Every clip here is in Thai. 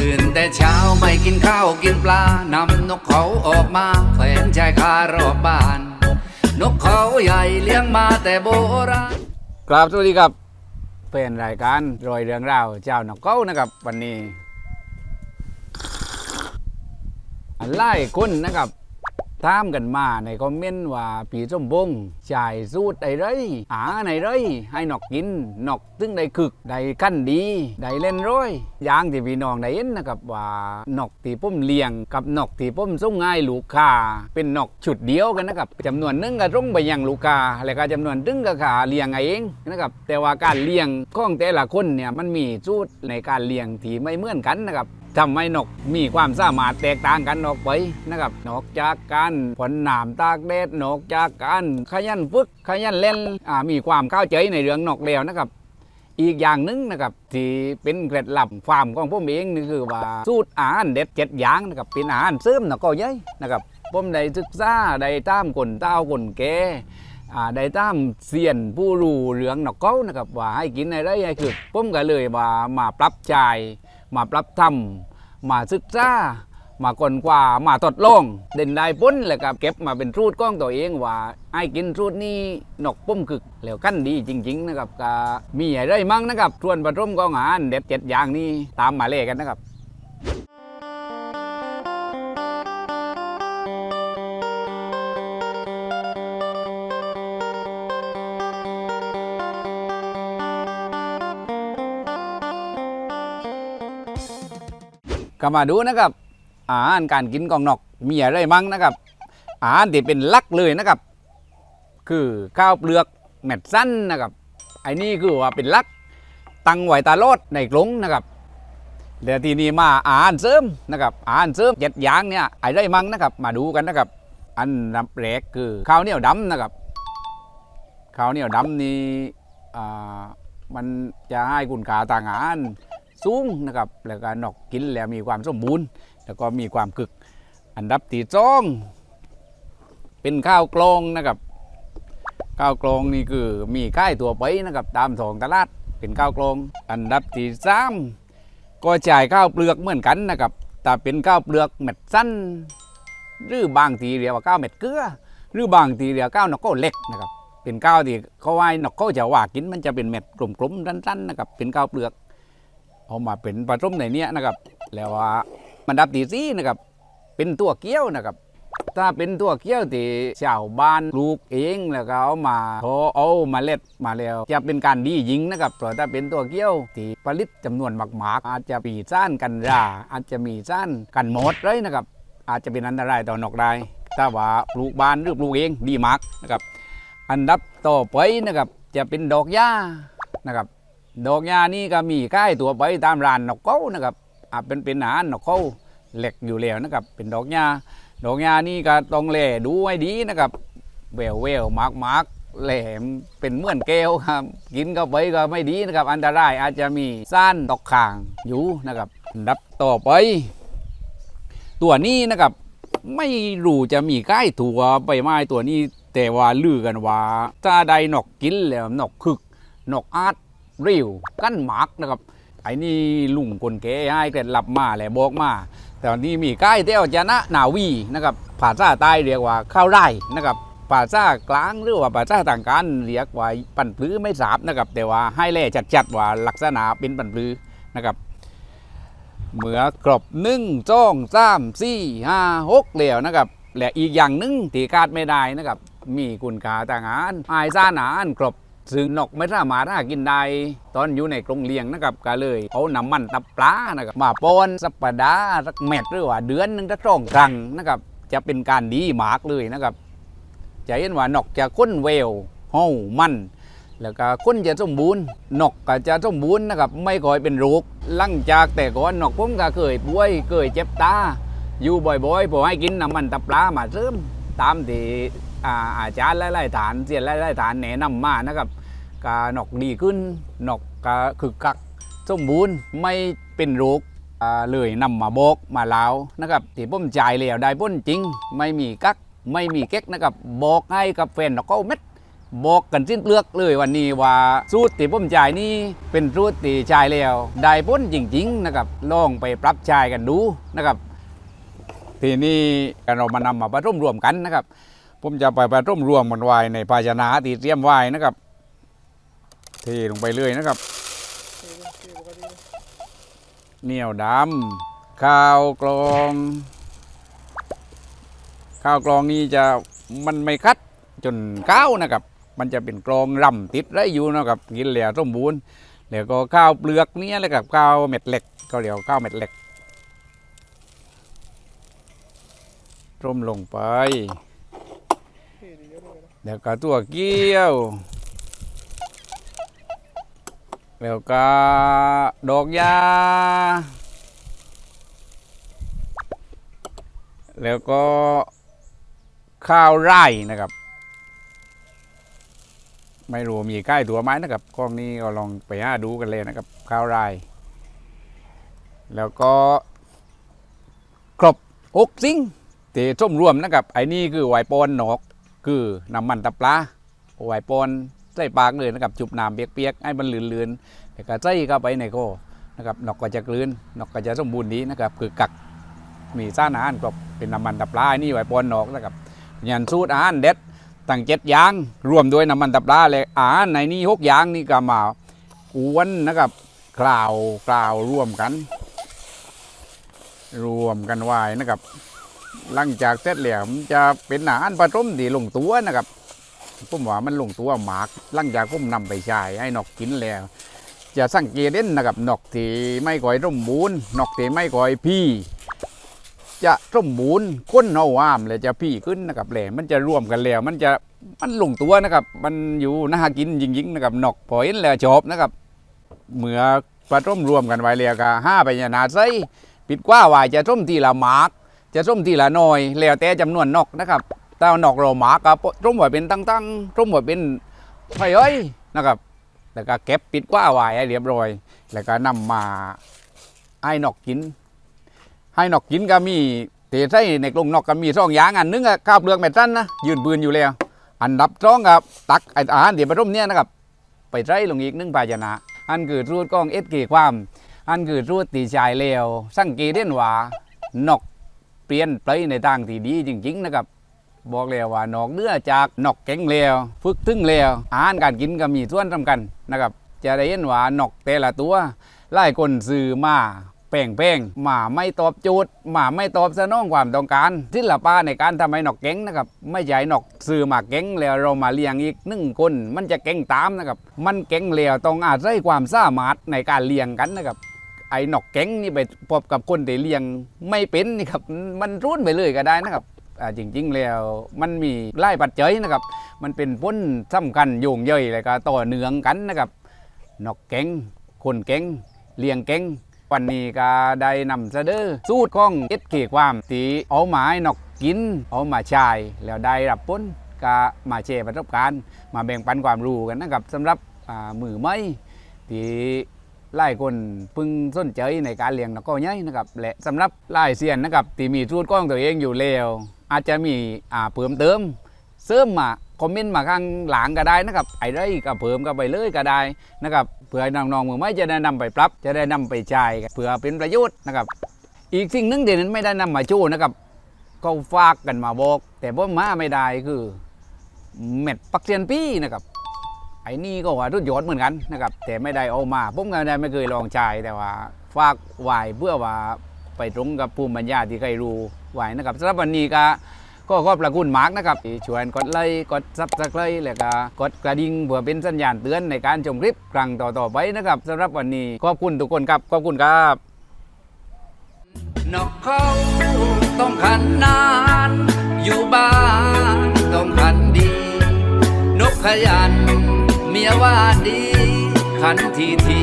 ตื่นแต่เช้าไม่กินข้าวกินปลานำนกเขาออกมาแขวนชายคารอบบ้าน นกเขาใหญ่เลี้ยงมาแต่โบราณกราบสวัสดีครับเป็นรายการรอยเรื่องราวเจ้านกเขานะครับ วันนี้อันไล่คนนะครับ ถามกันมาในคอมเมนต์ว่าปีส้มบงจ่ายสูตรใดไรหาไหนไรให้นกกินนกตึงได้คึกได้ขั้นดีได้เล่นร้อยอย่างที่พี่น้องได้เห็นนะครับว่านกที่ผมเลี้ยงกับนกที่ผมส่งง่ายลูกค้าเป็นนกชุดเดียวกันนะครับจำนวนนึงก็ส่งไปยังลูกค้าแล้วก็จำนวนตึงก็ขาเลี้ยงเองนะครับแต่ว่าการเลี้ยงของแต่ละคนเนี่ยมันมีสูตรในการเลี้ยงที่ไม่เหมือนกันนะครับ ทำให้นกมีความสามารถแตกต่างกันออกไปนะครับนอกจากการผลหนามตากแดดนอกจากการขยันฝึกขยันเล่นอ่ามีความเข้าใจในเรื่องนกแล้วนะครับ อีกอย่างหนึ่งนะครับที่เป็นเคล็ดลับฟาร์มของผมเองนี่คือว่าสูตรอาหารเด็ดเจ็ดอย่างนะครับเป็นอาหารเสริมนกก็ยอะนะครับผมได้ศึกษาได้ตามคนเต้าคนแก่อ่าได้ตามเซียนผู้รู้เรื่องนกเขานะครับว่าให้กินอะไรให้คือผมก็เลยว่ามาปรับใจมาปรับทำ มาศึกษามากวนกว่ามาตดลง เด่นได้ปุ้นแล้วก็เก็บมาเป็นสูตรก้องตัวเองว่าไอ้กินรูดนี้นกปุ้มกึกแล้วกันดีจริง ๆ นะครับก็มีอะไรมั่งนะครับทวนผสมกองอาหารเด็ดเจ็ดอย่างนี้ตามมาเล่กันนะครับ ก็มาดูนะครับอาหารการกินของนกมีอะไรมั่งนะครับอาหารที่เป็นลักเลยนะครับ คือข้าวเปลือกเม็ดสั้นนะครับไอ้นี่คือว่าเป็นลักตั้งไหว้ตลดในกรงนะครับเดี๋ยวทีนี้มาอาหารเสริมนะครับอาหารเสริมเจ็ดอย่างเนี่ยไอ้ไรมั่งนะครับ มาดูกันนะครับ อันดับแรกคือข้าวเหนียวดำนะครับข้าวเหนียวดำนี่อ่ามันจะให้คุณค่าทางอาหาร สูงนะครับแล้วก็นกกินแล้วมีความสมบูรณ์ แล้วก็มีความกึก อันดับที่สองเป็นข้าวกลองนะครับข้าวกลองนี่คือมีค่ายตัวไปนะครับตามทองตลาดเป็นข้าวกลอง อันดับที่สามก็จ่ายข้าวเปลือกเหมือนกันนะครับแต่เป็นข้าวเปลือกเม็ดสั้น หรือบางทีเรียกว่าข้าวเม็ดเกลือ หรือบางทีเรียกข้าวนกเขาเล็กนะครับเป็นข้าวที่เขาว่านกเขาจะว่ากินมันจะเป็นเม็ดกลมๆสั้นๆนะครับเป็นข้าวเปลือก เอามาเป็นผสมในเนี้ยนะครับ แล้วว่ามันดับตีซี่นะครับ เป็นตัวเกี้ยวนะครับ ถ้าเป็นตัวเกี้ยวที่ชาวบ้านปลูกเองแล้วก็เอามาพอเอามาเล็ดมาแล้ว จะเป็นการดียิงนะครับเพราะถ้าเป็นตัวเกี้ยวที่ผลิตจำนวนมากๆ อาจจะปีซ่านกันราอาจจะมีซ่านกันหมดเลยนะครับ อาจจะเป็นอันตรายต่อนกได้ถ้าว่าปลูกบ้านหรือปลูกเองดีมากนะครับ อันดับต่อไปนะครับจะเป็นดอกหญ้านะครับ ดอกหญ้านี่ก็มีค่ายตัวไปตามร้านนกเขานะครับอ่าเป็นเป็นอาหารนกเขาเหล็กอยู่แล้วนะครับ เป็นดอกหญ้าดอกหญ้านี่ก็ต้องแลดูให้ดีนะครับแววแววมากมากแหลมเป็นเหมือนแก้วครับกินเข้าไปก็ไม่ดีนะครับ อันตรายอาจจะมีซ่านตกข่างอยู่นะครับอันดับต่อไป ตัวนี้นะครับ ไม่รู้จะมีใกล้ตัวไปไม้ตัวนี้ แต่ว่าลือกันว่าถ้าไดนกกินแล้วนกคึกนกอาร์ ตริวกั้นหมากนะครับไอ้นี่ลุงคนแก่ให้เกิดหลับมาแหละบอกมา แต่วันนี้มีใกล้เต้วจนะนาวีนะครับภาษาใต้เรียกว่าข้าวไร่นะครับภาษากลางหรือว่าภาษาต่างกันเรียกว่าปั่นปลื้อไม่สาบนะครับ แต่ว่าให้แล่จัดๆว่าลักษณะเป็นปั่นปลื้อนะครับเหมือกรบหนึ่งจ้องสามสี่ห้าหกเหลี่ยวนะครับและอีกอย่างหนึ่งที่คาดไม่ได้นะครับ มีคุณค่าต่างาหารอายซ่านาหารกรบ ซึ่งนกไม่สามารถหากินได้ตอนอยู่ในกรงเลี้ยงนะครับก็เลยเอาน้ำมันตับปลานะครับมาป้อนสัปปดาห์สักเม็ดหรือว่าเดือนหนึ่งถ้าสองครั้งนะครับ จะเป็นการดีมากเลยนะครับจะเห็นว่านกจะค้นเววเห่ามันแล้วก็ค้นจะสมบูรณ์นกก็จะสมบูรณ์นะครับไม่ก่อยเป็นโรคหลังจากแต่ก่อนนกผมก็เคยป่วยเคยเจ็บตาอยู่บ่อยๆพอให้กินน้ำมันตับปลามาเสริมตามที่ อาอาจารย์หลายๆฐานเสียนหลายๆฐานแนะนำมานะครับกานกดีขึ้นนกกาคึกคักสมบูรณ์ไม่เป็นโรคเลยนำมาบอกมาเล่านะครับที่ผมจ่ายแล้วได้พ้นจริง ไม่มีกักไม่มีเก๊กนะครับบอกให้กับแฟนนกเขาเม็ดบอกกันสิ้นเปลือกเลยวันนี้ว่าสูตรที่ผมจ่ายนี่เป็นสูตรที่จ่ายแล้วได้พ้นจริงๆนะครับลองไปปรับใช้กันดูนะครับทีนี้เรามานำมาผสมรวมกันนะครับ ผมจะไปผสมรวมมันไว้ในภาชนะที่เตรียมไว้นะครับ เทลงไปเลยนะครับเหนียวดำข้าวกลองข้าวกลองนี้จะมันไม่คัดจนก้าวนะครับ มันจะเป็นกลองรำติดได้อยู่นะครับกินแล้วสมบูรณ์แล้วก็ข้าวเปลือกเนี้แล้วกับข้าวเม็ดเหล็กก็เรียกว่าข้าวเม็ดเหล็กร่มลงไป แล้วก็ตัวเกี้ยว แล้วก็ดอกยา แล้วก็ข้าวไร่นะครับ ไม่รู้มีใกล้ตัวไหมนะครับกล้องนี้ก็ลองไปหาดูกันเลยนะครับ ข้าวไร่ แล้วก็ครบหกสิ่งเตะส้มรวมนะครับไอ้นี่คือไหวปอนหนอก คือน้ำมันตะปลาไหวปอนใส่ปากเลยนะครับจุบน้ำเปียกๆให้มันลื่นๆแล้วก็ใส่เข้าไปในโคอนะครับนกก็จะกลืนนกก็จะสมบูรณ์ดีนะครับคือกักมีซ่านอาหารครบเป็นน้ำมันตะปลาอันนี่ไหวปอนนอกนะครับยันสูตรอาหารเด็ดตั้งเจ็ดอย่างรวมด้วยน้ำมันตะปลาเลยอาหารในนี้หกอย่างนี่ก็มากวนนะครับกล่าวกล่าวรวมกัน รวมกันไว้นะครับ หลังจากเสร็จแล้วมันจะเป็นอาหารผสมที่ลงตัวนะครับผมว่ามันลงตัวหมากหลังจากผมนำไปใช้ให้นกกินแล้ว จะสังเกตเด่นนะครับนกที่ไม่ก่อยร่มบูนนกที่ไม่ก่อยพี่ จะสมบูรณ์ก้นเอาวามเลยจะพี่ขึ้นนะครับแหล่มันจะรวมกันแล้ว มันจะมันลงตัวนะครับ มันอยู่น่ากินจริงๆนะครับนกพอเห็นแล้วชอบนะครับเมื่อผสมรวมกันไว้แล้วก็ห้าไปยานาใส่ปิดกว่าว่าจะส้มทีละหมาก จะส้มทีละหน่อย แล้วแต่จำนวนนกนะครับถ้านกเราหมากก็ส้มไว้เป็นตั้งๆส้มไว้เป็นไผ่เอ้ยนะครับ แล้วก็เก็บปิดกว่าไว้เรียบร้อย แล้วก็นำมาให้นกกิน ให้นกกินก็มีเตะใส่ในกรงนกก็มีสองอย่างอันนึงอะข้าวเปลือกเม็ดสั้นนะยืนปืนอยู่แล้ว อันดับสองกับตักไอ้อาหารเดี๋ยวผสมเนี่ยนะครับ ไปใส่ลงอีกนึ่งภาชนะ อันคือรูดกล้องเอสเกความ อันคือรูดตีชายเลวสังเกตเห็นว่านก ปลี่ยนไปในทางที่ดีจริง ๆ นะครับ บอกแล้วว่านอกเนื้อจากนกแข็งเลวฝึกถึงเลวอาหารการกินก็มีส่วนสำคัญนะครับ จะได้เห็นว่านกแต่ละตัวหลายคนซื้อมาแป้งแป้งๆมาไม่ตอบโจทย์มาไม่ตอบสนองความต้องการศิลปะในการทำให้นกเก่งนะครับ ไม่ใช่นกซื้อมาเก่งแล้วเรามาเลี้ยงอีกหนึ่งคน มันจะเก่งตามนะครับ มันเก่งแล้วต้องอาศัยความสามารถในการเลี้ยงกันนะครับ ไอ้นกเก่งนี่ไปพบกับคนที่เลี้ยงไม่เป็นนี่ครับมันรุ่นไปเลยก็ได้นะครับจริงๆแล้วมันมีไล่ปัจจัยนะครับ มันเป็นพ้นสำคัญโยงเย่อยแล้วก็ต่อเนื่องกันนะครับนกเก่งคนเก่งเลี้ยงเก่งวันนี้ก็ได้นำเสนอสูตรของเอ็ดเกความตีเอาหมาให้นกกินเอามาชายแล้วได้รับผลก็มาแชร์ประสบการณ์ มาแบ่งปันความรู้กันนะครับสำหรับมือไม่ที่ หลายคนพึงสนใจในการเลี้ยงนกก็ใหญ่นะครับ และสำหรับหลายเซียนนะครับที่มีสูตรของตัวเองอยู่แล้ว อาจจะมีอ่าเพิ่มเติมเสริมมาคอมเมนต์มาข้างหลังก็ได้นะครับไอ้ไรก็เพิ่มก็ไปเลยก็ได้นะครับเพื่อน้องๆมือไม่จะได้นำไปปรับ จะได้นำไปใช้เพื่อเป็นประโยชน์นะครับ อีกสิ่งหนึ่งที่นั้นไม่ได้นำมาโชว์นะครับก็ฝากกันมาบอก แต่ผมมาไม่ได้คือเม็ดปักเซียนปี้นะครับ อ้นี่ก็ว่ารุ่นยอดเหมือนกันนะครับแต่ไม่ได้เอามาผมก็ได้ไม่เคยลองใช้แต่ว่าฝากไว้เพื่อว่าไปตรงกับภูมิปัญญาที่ใครรู้ไว้นะครับสำหรับวันนี้ก็ก็ขอบพระคุณมาร์กนะครับที่ชวนกดไลค์กดซับสไครต์แล้วก็กดกระดิ่งเพื่อเป็นสัญญาณเตือนในการชมคลิปครั้งต่อๆไปนะครับสำหรับวันนี้ขอบคุณทุกคนครับขอบคุณครับนกเขาต้องขันนา ว่าดี ขันทีที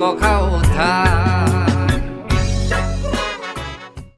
ก็เข้าทาง